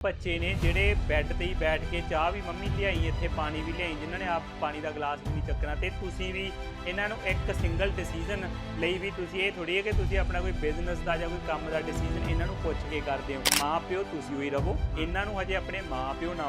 ਬੱਚੇ ਨੇ ਜਿਹੜੇ ਬੈੱਡ ਤੇ ਹੀ ਬੈਠ ਕੇ ਚਾਹ ਵੀ ਮੰਮੀ ਲਿਆਈ ਇੱਥੇ ਪਾਣੀ ਵੀ ਲਿਆਈ ਜਿਨ੍ਹਾਂ ਨੇ ਆਪ ਪਾਣੀ ਦਾ ਗਲਾਸ ਵੀ ਨਹੀਂ ਚੱਕਣਾ। ਤੇ ਤੁਸੀਂ ਵੀ ਇਹਨਾਂ ਨੂੰ ਇੱਕ ਸਿੰਗਲ ਡਿਸੀਜਨ ਲਈ ਵੀ ਤੁਸੀਂ ਇਹ ਥੋੜੀ ਹੈ ਕਿ ਤੁਸੀਂ ਆਪਣਾ ਕੋਈ ਬਿਜ਼ਨਸ ਦਾ ਜਾਂ ਕੋਈ ਕੰਮ ਦਾ ਡਿਸੀਜਨ ਇਹਨਾਂ ਨੂੰ ਪੁੱਛ ਕੇ ਕਰਦੇ ਹੋ। ਮਾਂ ਪਿਓ ਤੁਸੀਂ ਹੋਈ ਰਹੋ ਇਹਨਾਂ ਨੂੰ ਹਜੇ ਆਪਣੇ ਮਾਂ ਪਿਓ ਨਾ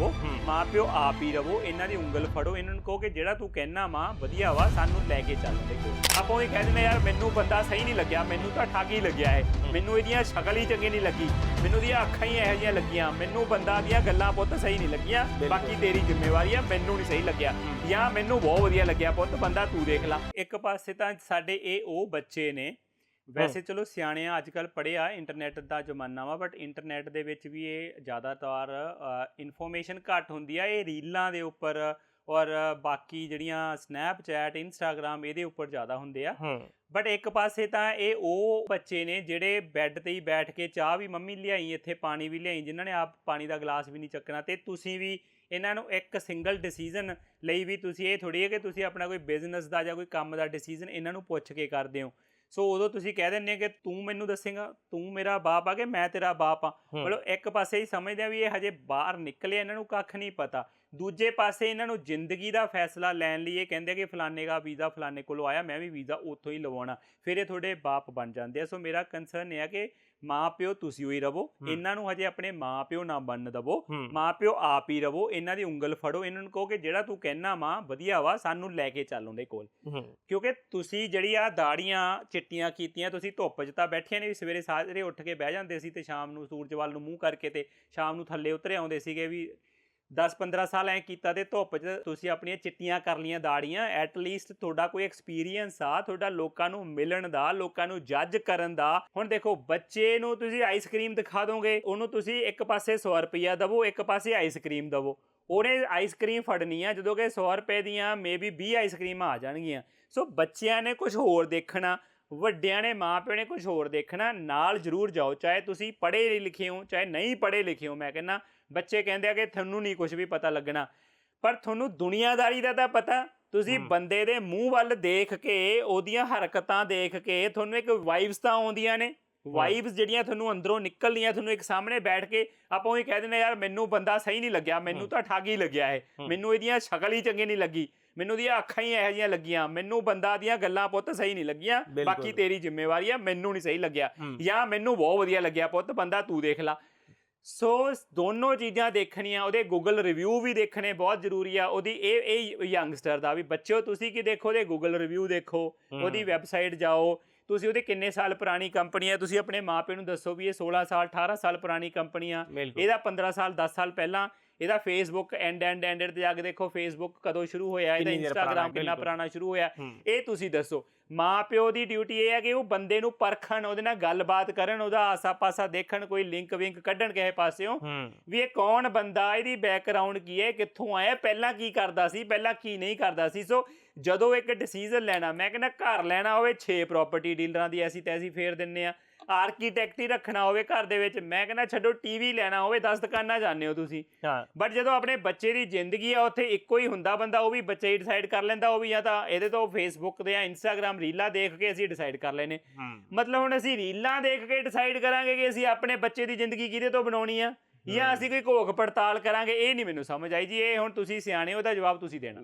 ਹੂੰ। ਮਾਂ ਪਿਓ ਆਪ ਹੀ ਰਹੋ ਇਹਨਾਂ ਦੀ ਉਂਗਲ ਫੜੋ ਇਹਨਾਂ ਨੂੰ ਕਹੋ ਕਿ ਜਿਹੜਾ ਤੂੰ ਕਹਿਣਾ ਮਾਂ ਵਧੀਆ ਵਾ ਸਾਨੂੰ ਲੈ ਕੇ ਚੱਲ। ਦੇ ਕੋਲ ਆਪਾਂ ਉਹ ਕਹਿ ਦਿੰਦੇ ਯਾਰ ਮੈਨੂੰ ਬੰਦਾ ਸਹੀ ਨਹੀਂ ਲੱਗਿਆ ਮੈਨੂੰ ਤਾਂ ਠੱਗ ਲੱਗਿਆ ਹੈ ਮੈਨੂੰ ਇਹਦੀਆਂ ਸ਼ਕਲ ਹੀ ਚੰਗੀ ਨਹੀਂ ਲੱਗੀ। ਮੈਨੂੰ ਇਹਦੀਆਂ ਅੱਖਾਂ ਹੀ ਇਹੋ ਜਿਹੀਆਂ ਲੱਗੀਆਂ। ਮੈਨੂੰ ਬੰਦਾ ਦੀਆਂ ਗੱਲਾਂ ਪੁੱਤ ਸਹੀ ਨਹੀਂ ਲੱਗੀਆਂ। ਬਾਕੀ ਤੇਰੀ ਜ਼ਿੰਮੇਵਾਰੀ ਆ ਮੈਨੂੰ ਨਹੀਂ ਸਹੀ ਲੱਗਿਆ। ਜਾਂ ਮੈਨੂੰ ਬਹੁਤ ਵਧੀਆ ਲੱਗਿਆ ਪੁੱਤ ਬੰਦਾ ਤੂੰ ਦੇਖ ਲੈ। ਇੱਕ ਪਾਸੇ ਤਾਂ ਸਾਡੇ ਇਹ ਉਹ ਬੱਚੇ ਨੇ। ਵੈਸੇ ਚਲੋ ਸਿਆਣੇ ਆ ਅੱਜ ਕੱਲ ਪੜ੍ਹਿਆ ਇੰਟਰਨੈਟ ਦਾ ਜ਼ਮਾਨਾ ਵਾ ਬਟ ਇੰਟਰਨੈਟ ਦੇ ਵਿੱਚ ਵੀ ਇਹ ਜ਼ਿਆਦਾਤਰ ਇਨਫੋਰਮੇਸ਼ਨ ਘੱਟ ਹੁੰਦੀ ਆ। ਇਹ ਰੀਲਾਂ ਦੇ ਉੱਪਰ ਔਰ ਬਾਕੀ ਜਿਹੜੀਆਂ ਸਨੈਪਚੈਟ ਇੰਸਟਾਗ੍ਰam ਇਹਦੇ ਉੱਪਰ ਜ਼ਿਆਦਾ ਹੁੰਦੇ ਆ। ਬਟ ਇੱਕ ਪਾਸੇ ਤਾਂ ਇਹ ਉਹ ਬੱਚੇ ਨੇ ਜਿਹੜੇ ਬੈੱਡ ਤੇ ਹੀ ਬੈਠ ਕੇ ਚਾਹ ਵੀ ਮੰਮੀ ਲਿਆਈ ਇੱਥੇ ਪਾਣੀ ਵੀ ਲਿਆਈ ਜਿਨ੍ਹਾਂ ਨੇ ਆਪ ਪਾਣੀ ਦਾ ਗਲਾਸ ਵੀ ਨਹੀਂ ਚੱਕਣਾ। ਤੇ ਤੁਸੀਂ ਵੀ ਇਹਨਾਂ ਨੂੰ ਇੱਕ ਸਿੰਗਲ ਡਿਸੀਜਨ ਲਈ ਵੀ ਤੁਸੀਂ ਇਹ ਥੋੜੀ ਹੈ ਕਿ ਤੁਸੀਂ ਆਪਣਾ ਕੋਈ ਬਿਜ਼ਨਸ ਦਾ ਜਾਂ ਕੋਈ ਕੰਮ ਦਾ ਡਿਸੀਜਨ ਇਹਨਾਂ ਨੂੰ ਪੁੱਛ ਕੇ ਕਰਦੇ ਹੋ। ਸੋ ਉਦੋਂ ਤੁਸੀਂ ਕਹਿ ਦਿੰਦੇ ਕਿ ਤੂੰ ਮੈਨੂੰ ਦੱਸੇਗਾ ਤੂੰ ਮੇਰਾ ਬਾਪ ਆ ਕਿ ਮੈਂ ਤੇਰਾ ਬਾਪ ਆ। ਮਤਲਬ ਇੱਕ ਪਾਸੇ ਹੀ ਸਮਝਦੇ ਆ ਵੀ ਇਹ ਹਜੇ ਬਾਹਰ ਨਿਕਲੇ ਇਹਨਾਂ ਨੂੰ ਕੱਖ ਨਹੀਂ ਪਤਾ। ਦੂਜੇ ਪਾਸੇ ਇਹਨਾਂ ਨੂੰ ਜ਼ਿੰਦਗੀ ਦਾ ਫੈਸਲਾ ਲੈਣ ਲਈ ਇਹ ਕਹਿੰਦੇ ਕਿ ਫਲਾਣੇ ਦਾ ਵੀਜ਼ਾ ਫਲਾਣੇ ਕੋਲੋਂ ਆਇਆ ਮੈਂ ਵੀ ਵੀਜ਼ਾ ਉੱਥੋਂ ਹੀ ਲਵਾਉਣਾ ਫਿਰ ਇਹ ਤੁਹਾਡੇ ਬਾਪ ਬਣ ਜਾਂਦੇ ਆ। ਸੋ ਮੇਰਾ ਕੰਸਰਨ ਇਹ ਆ ਕਿ ਮਾਂ ਪਿਓ ਤੁਸੀਂ ਹੋਈ ਰਹੋ ਹੂੰ। ਇਹਨਾਂ ਨੂੰ ਹਜੇ ਆਪਣੇ ਮਾਂ ਪਿਓ ਨਾ ਬਣਨ ਦਵੋ ਹੂੰ। ਮਾਂ ਪਿਓ ਆਪ ਹੀ ਰਹੋ ਇਹਨਾਂ ਦੀ ਉਂਗਲ ਫੜੋ ਇਹਨਾਂ ਨੂੰ ਕਹੋ ਕਿ ਜਿਹੜਾ ਤੂੰ ਕਹਿਣਾ ਮਾਂ ਵਧੀਆ ਵਾ ਸਾਨੂੰ ਲੈ ਕੇ ਚੱਲ ਉਹਦੇ ਕੋਲ। ਕਿਉਂਕਿ ਤੁਸੀਂ ਜਿਹੜੀ ਆ ਦਾੜੀਆਂ ਚਿੱਟੀਆਂ ਕੀਤੀਆਂ ਤੁਸੀਂ ਧੁੱਪ 'ਚ ਤਾਂ ਬੈਠੀਆਂ ਨੇ ਵੀ ਸਵੇਰੇ ਸਾਜਰੇ ਉੱਠ ਕੇ ਬਹਿ ਜਾਂਦੇ ਸੀ ਤੇ ਸ਼ਾਮ ਨੂੰ ਸੂਰਜ ਵੱਲ ਨੂੰ ਮੂੰਹ ਕਰਕੇ ਤੇ ਸ਼ਾਮ ਨੂੰ ਥੱਲੇ ਉਤਰੇ ਆਉਂਦੇ ਸੀਗੇ ਵੀ 10-15 ਸਾਲ ਐ ਕੀਤਾ ਤੇ ਧੁੱਪ 'ਚ ਤੁਸੀਂ ਆਪਣੀਆਂ ਚਿੱਟੀਆਂ ਕਰ ਲੀਆਂ ਦਾੜੀਆਂ ਐਟ ਲੀਸਟ ਤੁਹਾਡਾ ਕੋਈ ਐਕਸਪੀਰੀਅੰਸ ਆ, ਤੁਹਾਡਾ ਲੋਕਾਂ ਨੂੰ ਮਿਲਣ ਦਾ, ਲੋਕਾਂ ਨੂੰ ਜੱਜ ਕਰਨ ਦਾ। ਹੁਣ ਦੇਖੋ, ਬੱਚੇ ਨੂੰ ਤੁਸੀਂ ਆਈਸਕ੍ਰੀਮ ਦਿਖਾ ਦੋਗੇ, ਉਹਨੂੰ ਤੁਸੀਂ ਇੱਕ ਪਾਸੇ 100 ਰੁਪਈਆ ਦਵੋ, ਇੱਕ ਪਾਸੇ ਆਈਸਕ੍ਰੀਮ ਦਵੋ। ਉਹਨੇ ਆਈਸਕ੍ਰੀਮ ਫੜਨੀ ਆ ਜਦੋਂ ਕਿ 100 ਰੁਪਏ ਦੀਆਂ ਮੇਬੀ 20 ਆਈਸਕ੍ਰੀਮਾਂ ਆ ਜਾਣਗੀਆਂ। ਸੋ ਬੱਚਿਆਂ ਨੇ ਕੁਝ ਹੋਰ ਦੇਖਣਾ। ਵੱਡਿਆਂ ਨੇ ਮਾਪਿਆਂ ਨੇ ਕੁਝ ਹੋਰ ਦੇਖਣਾ ਨਾਲ ਜ਼ਰੂਰ ਜਾਓ ਚਾਹੇ ਤੁਸੀਂ ਪੜ੍ਹੇ ਲਿਖੇ ਹੋ ਚਾਹੇ ਨਹੀਂ ਪੜ੍ਹੇ ਲਿਖੇ ਹੋ ਮੈਂ ਕਹਿੰਦਾ ਬੱਚੇ ਕਹਿੰਦੇ ਆ ਕਿ ਤੁਹਾਨੂੰ ਨਹੀਂ ਕੁਝ ਵੀ ਪਤਾ ਲੱਗਣਾ ਪਰ ਤੁਹਾਨੂੰ ਦੁਨੀਆਦਾਰੀ ਦਾ ਤਾਂ ਪਤਾ ਤੁਸੀਂ। ਬੰਦੇ ਦੇ ਮੂੰਹ ਵੱਲ ਦੇਖ ਕੇ ਉਹਦੀਆਂ ਹਰਕਤਾਂ ਦੇਖ ਕੇ ਤੁਹਾਨੂੰ ਇੱਕ ਵਾਈਬਸ ਤਾਂ ਆਉਂਦੀਆਂ ਨੇ ਵਾਈਬਸ ਜਿਹੜੀਆਂ ਤੁਹਾਨੂੰ ਅੰਦਰੋਂ ਨਿਕਲਦੀਆਂ ਤੁਹਾਨੂੰ ਇੱਕ ਸਾਹਮਣੇ ਬੈਠ ਕੇ ਆਪਾਂ ਉਹੀ ਕਹਿ ਦਿੰਦੇ ਯਾਰ ਮੈਨੂੰ ਬੰਦਾ ਸਹੀ ਨਹੀਂ ਲੱਗਿਆ ਮੈਨੂੰ। ਤਾਂ ਠੱਗ ਹੀ ਲੱਗਿਆ ਹੈ। ਮੈਨੂੰ ਇਹਦੀਆਂ ਸ਼ਕਲ ਹੀ ਚੰਗੀ ਨਹੀਂ ਲੱਗੀ ਮੈਨੂੰ ਦੀਆਂ ਅੱਖਾਂ ਹੀ ਇਹੋ ਜਿਹੀਆਂ ਲੱਗੀਆਂ। ਮੈਨੂੰ ਬੰਦਾ ਦੀਆਂ ਗੱਲਾਂ ਪੁੱਤ ਸਹੀ ਨਹੀਂ ਲੱਗੀਆਂ। ਬਾਕੀ ਤੇਰੀ ਜ਼ਿੰਮੇਵਾਰੀ ਆ ਮੈਨੂੰ ਨਹੀਂ ਸਹੀ ਲੱਗਿਆ। ਜਾਂ ਮੈਨੂੰ ਬਹੁਤ ਵਧੀਆ ਲੱਗਿਆ ਪੁੱਤ ਬੰਦਾ ਤੂੰ ਦੇਖ ਲਾ। ਸੋ ਦੋਨੋਂ ਚੀਜ਼ਾਂ ਦੇਖਣੀਆਂ ਉਹਦੇ ਗੂਗਲ ਰਿਵਿਊ ਵੀ ਦੇਖਣੇ ਬਹੁਤ ਜ਼ਰੂਰੀ ਆ। ਉਹਦੀ ਇਹ ਇਹ ਯੰਗਸਟਰ ਦਾ ਵੀ ਬੱਚਿਓ ਤੁਸੀਂ ਕੀ ਦੇਖੋ ਉਹਦੇ ਗੂਗਲ ਰਿਵਿਊ ਦੇਖੋ। ਉਹਦੀ ਵੈਬਸਾਈਟ ਜਾਓ। ਤੁਸੀਂ ਉਹਦੇ ਕਿੰਨੇ ਸਾਲ ਪੁਰਾਣੀ ਕੰਪਨੀ ਹੈ ਤੁਸੀਂ ਆਪਣੇ ਮਾਪਿਆਂ ਨੂੰ ਦੱਸੋ ਵੀ ਇਹ 16 ਸਾਲ 18 ਸਾਲ ਪੁਰਾਣੀ ਕੰਪਨੀ ਆ। ਇਹਦਾ 15 ਸਾਲ 10 ਸਾਲ ਪਹਿਲਾਂ ਇਹਦਾ ਫੇਸਬੁੱਕ ਐਂਡ ਐਂਡ ਐਂਡਰ ਤੇ ਜਾ ਕੇ ਦੇਖੋ ਫੇਸਬੁੱਕ ਕਦੋਂ ਸ਼ੁਰੂ ਹੋਇਆ ਇਹਦਾ ਇੰਸਟਾਗ੍ਰam ਕਿੰਨਾ। ਪੁਰਾਣਾ ਸ਼ੁਰੂ ਹੋਇਆ। ਇਹ ਤੁਸੀਂ ਦੱਸੋ ਮਾਂ ਪਿਓ ਦੀ ਡਿਊਟੀ ਇਹ ਹੈ ਕਿ ਉਹ ਬੰਦੇ ਨੂੰ ਪਰਖਣ ਉਹਦੇ ਨਾਲ ਗੱਲਬਾਤ ਕਰਨ ਉਹਦਾ ਆਸਾ-ਪਾਸਾ ਦੇਖਣ ਕੋਈ ਲਿੰਕ ਵਿੰਕ ਕੱਢਣ ਕਿਸੇ ਪਾਸਿਓਂ। ਵੀ ਇਹ ਕੌਣ ਬੰਦਾ ਇਹਦੀ ਬੈਕਗ੍ਰਾਉਂਡ ਕੀ ਹੈ ਕਿੱਥੋਂ ਆਇਆ ਪਹਿਲਾਂ ਕੀ ਕਰਦਾ ਸੀ ਪਹਿਲਾਂ ਕੀ ਨਹੀਂ ਕਰਦਾ ਸੀ। ਸੋ ਜਦੋਂ ਇੱਕ ਡਿਸੀਜਨ ਲੈਣਾ ਮੈਂ ਕਹਿੰਦਾ ਘਰ ਲੈਣਾ ਹੋਵੇ 6 ਪ੍ਰਾਪਰਟੀ ਡੀਲਰਾਂ ਦੀ ਐਸੀ ਤੈਸੀ ਫੇਰ ਦਿੰਨੇ ਆ। ਆਰਕੀਟੈਕਟ ਹੀ ਰੱਖਣਾ ਹੋਵੇ ਘਰ ਦੇ ਵਿੱਚ। ਮੈਂ ਕਹਿੰਦਾ ਛੱਡੋ ਟੀਵੀ ਲੈਣਾ ਹੋਵੇ 10 ਦੁਕਾਨਾਂ ਜਾਂਦੇ ਹੋ ਤੁਸੀਂ। ਹਾਂ। ਬਟ ਜਦੋਂ ਆਪਣੇ ਬੱਚੇ ਦੀ ਜ਼ਿੰਦਗੀ ਆ ਉੱਥੇ ਇੱਕੋ ਹੀ ਹੁੰਦਾ ਬੰਦਾ ਉਹ ਵੀ ਬੱਚੇ ਹੀ ਡਿਸਾਈਡ ਕਰ ਲੈਂਦਾ ਉਹ ਵੀ ਜਾਂ ਤਾਂ ਇਹਦੇ ਤੋਂ ਫੇਸਬੁੱਕ ਤੇ ਜਾਂ ਇੰਸਟਾਗ੍ਰam ਰੀਲਾਂ ਦੇਖ ਕੇ ਅਸੀਂ ਡਿਸਾਈਡ ਕਰ ਲੈਨੇ ਮਤਲਬ ਹੁਣ ਅਸੀਂ ਰੀਲਾਂ ਦੇਖ ਕੇ ਡਿਸਾਈਡ ਕਰਾਂਗੇ ਕਿ ਅਸੀਂ ਆਪਣੇ ਬੱਚੇ ਦੀ ਜ਼ਿੰਦਗੀ ਕਿਹਦੇ ਤੋਂ ਬਣਾਉਣੀ ਆ ਜਾਂ ਅਸੀਂ ਕੋਈ ਘੋਖ ਪੜਤਾਲ ਕਰਾਂਗੇ ਇਹ ਨਹੀਂ ਮੈਨੂੰ ਸਮਝ ਆਈ ਜੀ ਇਹ ਹੁਣ ਤੁਸੀਂ ਸਿਆਣੇ ਹੋ ਦਾ ਜਵਾਬ ਤੁਸੀਂ ਦੇਣਾ।